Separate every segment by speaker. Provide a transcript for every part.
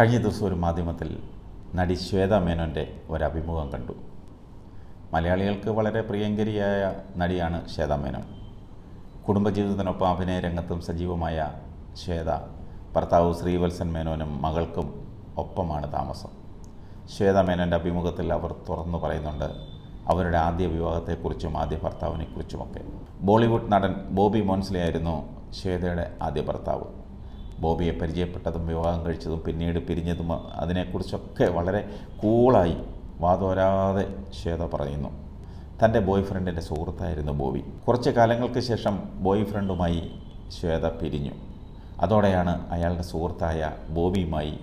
Speaker 1: കഴിഞ്ഞ ദിവസം ഒരു മാധ്യമത്തിൽ നടി ശ്വേത മേനോന്റെ ഒരഭിമുഖം കണ്ടു. മലയാളികൾക്ക് വളരെ പ്രിയങ്കരിയായ നടിയാണ് ശ്വേത മേനോൻ. കുടുംബജീവിതത്തിനൊപ്പം അഭിനയ രംഗത്തും സജീവമായ ശ്വേത ഭർത്താവ് ശ്രീവത്സൻ മേനോനും മകൾക്കും ഒപ്പമാണ് താമസം. ശ്വേത മേനോന്റെ അഭിമുഖത്തിൽ അവർ തുറന്നു പറയുന്നുണ്ട് അവരുടെ ആദ്യ വിവാഹത്തെക്കുറിച്ചും ആദ്യ ഭർത്താവിനെക്കുറിച്ചുമൊക്കെ. ബോളിവുഡ് നടൻ ബോബി മോൻസ്ലി ആയിരുന്നു ശ്വേതയുടെ ആദ്യ ഭർത്താവ്. ബോബിയെ പരിചയപ്പെട്ടതും വിവാഹം കഴിച്ചതും പിന്നീട് പിരിഞ്ഞതും അതിനെക്കുറിച്ചൊക്കെ വളരെ കൂളായി വാതോരാതെ ശ്വേത പറയുന്നു. തന്റെ ബോയ് ഫ്രണ്ടിന്റെ സുഹൃത്തായിരുന്നു ബോബി. കുറച്ച് കാലങ്ങൾക്ക് ശേഷം ബോയ് ഫ്രണ്ടുമായി ശ്വേത പിരിഞ്ഞു. അതോടെയാണ് അയാളുടെ സുഹൃത്തായ ബോബിയുമായി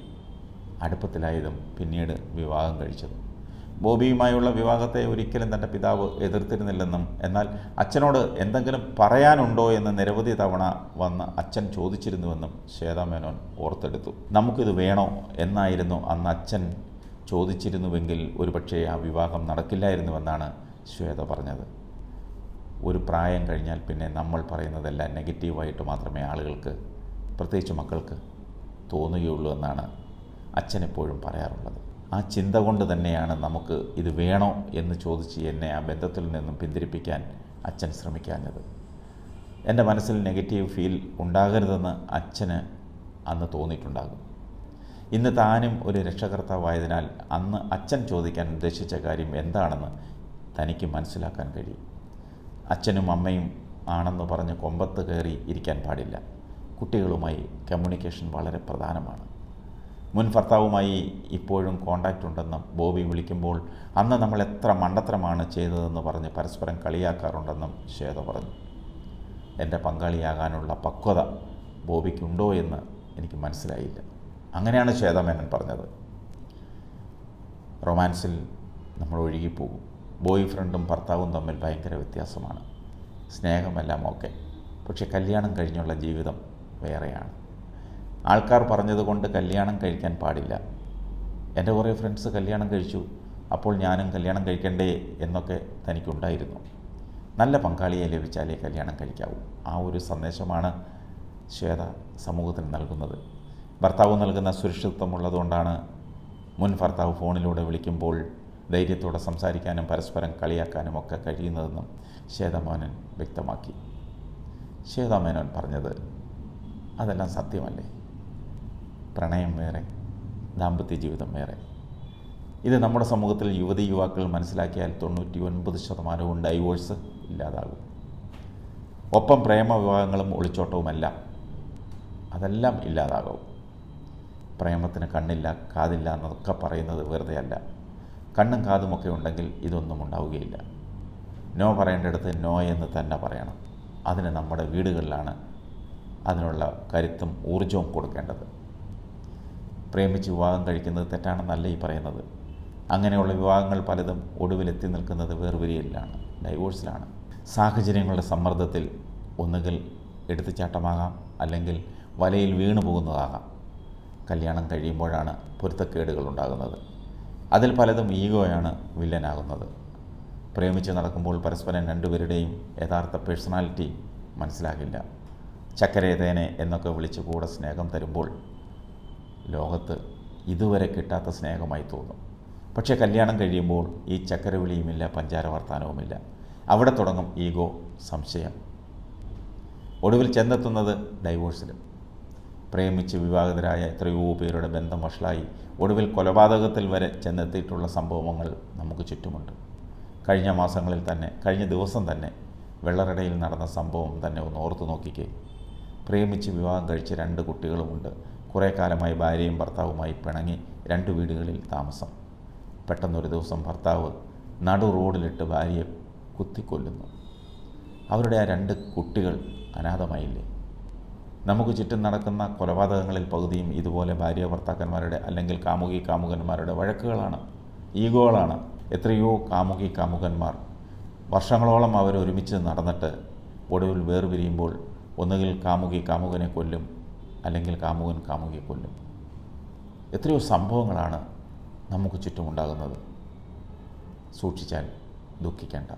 Speaker 1: അടുപ്പത്തിലായതും പിന്നീട് വിവാഹം കഴിച്ചതും. ബോബിയുമായുള്ള വിവാഹത്തെ ഒരിക്കലും തന്റെ പിതാവ് എതിർത്തിരുന്നില്ലെന്നും എന്നാൽ അച്ഛനോട് എന്തെങ്കിലും പറയാനുണ്ടോ എന്ന് നിരവധി തവണ വന്ന് അച്ഛൻ ചോദിച്ചിരുന്നുവെന്നും ശ്വേതാമേനോൻ ഓർത്തെടുത്തു. നമുക്കിത് വേണോ? എന്നായിരുന്നു അന്ന് അച്ഛൻ ചോദിച്ചിരുന്നുവെങ്കിൽ ഒരുപക്ഷേ ആ വിവാഹം നടക്കില്ലായിരുന്നുവെന്നാണ് ശ്വേത പറഞ്ഞത്. ഒരു പ്രായം കഴിഞ്ഞാൽ പിന്നെ നമ്മൾ പറയുന്നതെല്ലാം നെഗറ്റീവായിട്ട് മാത്രമേ ആളുകൾക്ക് പ്രത്യേകിച്ച് മക്കൾക്ക് തോന്നുകയുള്ളൂ എന്നാണ് അച്ഛൻ എപ്പോഴും പറയാറുള്ളത്. ആ ചിന്ത കൊണ്ട് തന്നെയാണ് നമുക്ക് ഇത് വേണോ എന്ന് ചോദിച്ച് എന്നെ ആ ബന്ധത്തിൽ നിന്നും പിന്തിരിപ്പിക്കാൻ അച്ഛൻ ശ്രമിക്കാഞ്ഞത്. എന്റെ മനസ്സിൽ നെഗറ്റീവ് ഫീൽ ഉണ്ടാകരുതെന്ന് അച്ഛന് അന്ന് തോന്നിയിട്ടുണ്ടാകും. ഇന്ന് താനും ഒരു രക്ഷകർത്താവായതിനാൽ അന്ന് അച്ഛൻ ചോദിക്കാൻ ഉദ്ദേശിച്ച കാര്യം എന്താണെന്ന് തനിക്ക് മനസ്സിലാക്കാൻ കഴിയും. അച്ഛനും അമ്മയും ആണെന്ന് പറഞ്ഞ് കൊമ്പത്ത് കയറി ഇരിക്കാൻ പാടില്ല. കുട്ടികളുമായി കമ്മ്യൂണിക്കേഷൻ വളരെ പ്രധാനമാണ്. മുൻ ഭർത്താവുമായി ഇപ്പോഴും കോണ്ടാക്റ്റ് ഉണ്ടെന്നും ബോബി വിളിക്കുമ്പോൾ അന്ന് നമ്മൾ എത്ര മണ്ടത്തരമാണ് ചെയ്തതെന്ന് പറഞ്ഞ് പരസ്പരം കളിയാക്കാറുണ്ടെന്നും ശ്വേത പറഞ്ഞു. എന്റെ പങ്കാളിയാകാനുള്ള പക്വത ബോബിക്കുണ്ടോ എന്ന് എനിക്ക് മനസ്സിലായില്ല. അങ്ങനെയാണ് ശ്വേത മേനൻ പറഞ്ഞത്. റൊമാൻസിൽ നമ്മൾ ഒഴുകിപ്പോകും. ബോയ് ഫ്രണ്ടും ഭർത്താവും തമ്മിൽ ഭയങ്കര വ്യത്യാസമാണ്. സ്നേഹമെല്ലാം ഓക്കെ. പക്ഷേ കല്യാണം കഴിഞ്ഞുള്ള ജീവിതം വേറെയാണ്. ആൾക്കാർ പറഞ്ഞതുകൊണ്ട് കല്യാണം കഴിക്കാൻ പാടില്ല. എന്റെ കുറേ ഫ്രണ്ട്സ് കല്യാണം കഴിച്ചു. അപ്പോൾ ഞാനും കല്യാണം കഴിക്കണ്ടേ എന്നൊക്കെ തനിക്കുണ്ടായിരുന്നു. നല്ല പങ്കാളിയെ ലഭിച്ചാലേ കല്യാണം കഴിക്കാവൂ. ആ ഒരു സന്ദേശമാണ് ശ്വേത സമൂഹത്തിന് നൽകുന്നത്. ഭർത്താവ് നൽകുന്ന സുരക്ഷിതത്വമുള്ളതുകൊണ്ടാണ് മുൻ ഭർത്താവ് ഫോണിലൂടെ വിളിക്കുമ്പോൾ ധൈര്യത്തോടെ സംസാരിക്കാനും പരസ്പരം കളിയാക്കാനും ഒക്കെ കഴിയുന്നതെന്നും ശ്വേതമേനോൻ വ്യക്തമാക്കി. ശ്വേതാമേനോൻ പറഞ്ഞത് അതെല്ലാം സത്യമല്ലേ? പ്രണയം വേറെ ദാമ്പത്യ ജീവിതം വേറെ. ഇത് നമ്മുടെ സമൂഹത്തിൽ യുവതി യുവാക്കൾ മനസ്സിലാക്കിയാൽ തൊണ്ണൂറ്റി ഒൻപത് ശതമാനവും ഡൈവോഴ്സ് ഇല്ലാതാകും. ഒപ്പം പ്രേമവിവാഹങ്ങളും വിവാഹങ്ങളും ഒളിച്ചോട്ടവുമെല്ലാം അതെല്ലാം ഇല്ലാതാകും. പ്രേമത്തിന് കണ്ണില്ല കാതില്ല എന്നൊക്കെ പറയുന്നത് വെറുതെ അല്ല കണ്ണും കാതുമൊക്കെ ഉണ്ടെങ്കിൽ ഇതൊന്നും ഉണ്ടാവുകയില്ല. നോ പറയേണ്ടടുത്ത് നോ എന്ന് തന്നെ പറയണം. അതിന് നമ്മുടെ വീടുകളിലാണ് അതിനുള്ള കരുത്തും ഊർജവും കൊടുക്കേണ്ടത്. പ്രേമിച്ച് വിവാഹം കഴിക്കുന്നത് തെറ്റാണെന്നല്ല ഈ പറയുന്നത്. അങ്ങനെയുള്ള വിവാഹങ്ങൾ പലതും ഒടുവിലെത്തി നിൽക്കുന്നത് വേർപിരിയലിലാണ് ഡൈവോഴ്സിലാണ്. സാഹചര്യങ്ങളുടെ സമ്മർദ്ദത്തിൽ ഒന്നുകിൽ എടുത്തുചാട്ടമാകാം അല്ലെങ്കിൽ വലയിൽ വീണു പോകുന്നതാകാം. കല്യാണം കഴിയുമ്പോഴാണ് പൊരുത്തക്കേടുകൾ ഉണ്ടാകുന്നത്. അതിൽ പലതും ഈഗോയാണ് വില്ലനാകുന്നത്. പ്രേമിച്ച് നടക്കുമ്പോൾ പരസ്പരം രണ്ടുപേരുടെയും യഥാർത്ഥ പേഴ്സണാലിറ്റി മനസ്സിലാകില്ല. ചക്കരേതേനെ എന്നൊക്കെ വിളിച്ച് കൂടെ സ്നേഹം തരുമ്പോൾ ലോകത്ത് ഇതുവരെ കിട്ടാത്ത സ്നേഹമായി തോന്നും. പക്ഷേ കല്യാണം കഴിയുമ്പോൾ ഈ ചക്കരവിളിയുമില്ല പഞ്ചാര വർത്താനവുമില്ല അവിടെ തുടങ്ങും ഈഗോ സംശയം. ഒടുവിൽ ചെന്നെത്തുന്നത് ഡൈവോഴ്സിലും. പ്രേമിച്ച് വിവാഹിതരായ എത്രയോ പേരുടെ ബന്ധം വഷളായി ഒടുവിൽ കൊലപാതകത്തിൽ വരെ ചെന്നെത്തിയിട്ടുള്ള സംഭവങ്ങൾ നമുക്ക് ചുറ്റുമുണ്ട്. കഴിഞ്ഞ മാസങ്ങളിൽ തന്നെ കഴിഞ്ഞ ദിവസം തന്നെ വെള്ളറടയിൽ നടന്ന സംഭവം തന്നെ ഒന്ന് ഓർത്തു നോക്കിക്കേ പ്രേമിച്ച് വിവാഹം കഴിച്ച രണ്ട് കുട്ടികളുമുണ്ട്. കുറേ കാലമായി ഭാര്യയും ഭർത്താവുമായി പിണങ്ങി രണ്ട് വീടുകളിൽ താമസം. പെട്ടെന്നൊരു ദിവസം ഭർത്താവ് നടു റോഡിലിട്ട് ഭാര്യയെ കുത്തിക്കൊല്ലുന്നു. അവരുടെ ആ രണ്ട് കുട്ടികൾ അനാഥമായില്ലേ? നമുക്ക് ചുറ്റും നടക്കുന്ന കൊലപാതകങ്ങളിൽ പകുതിയും ഇതുപോലെ ഭാര്യ ഭർത്താക്കന്മാരുടെ അല്ലെങ്കിൽ കാമുകി കാമുകന്മാരുടെ വഴക്കുകളാണ് ഈഗോകളാണ്. എത്രയോ കാമുകി കാമുകന്മാർ വർഷങ്ങളോളം അവർ ഒരുമിച്ച് നടന്നിട്ട് ഒടുവിൽ വേർപിരിയുമ്പോൾ ഒന്നുകിൽ കാമുകി കാമുകനെ കൊല്ലും അല്ലെങ്കിൽ കാമുകൻ കാമുകിയെ കൊല്ലും. എത്രയോ സംഭവങ്ങളാണ് നമുക്ക് ചുറ്റുമുണ്ടാകുന്നത്. സൂക്ഷിച്ചാൽ ദുഃഖിക്കേണ്ട.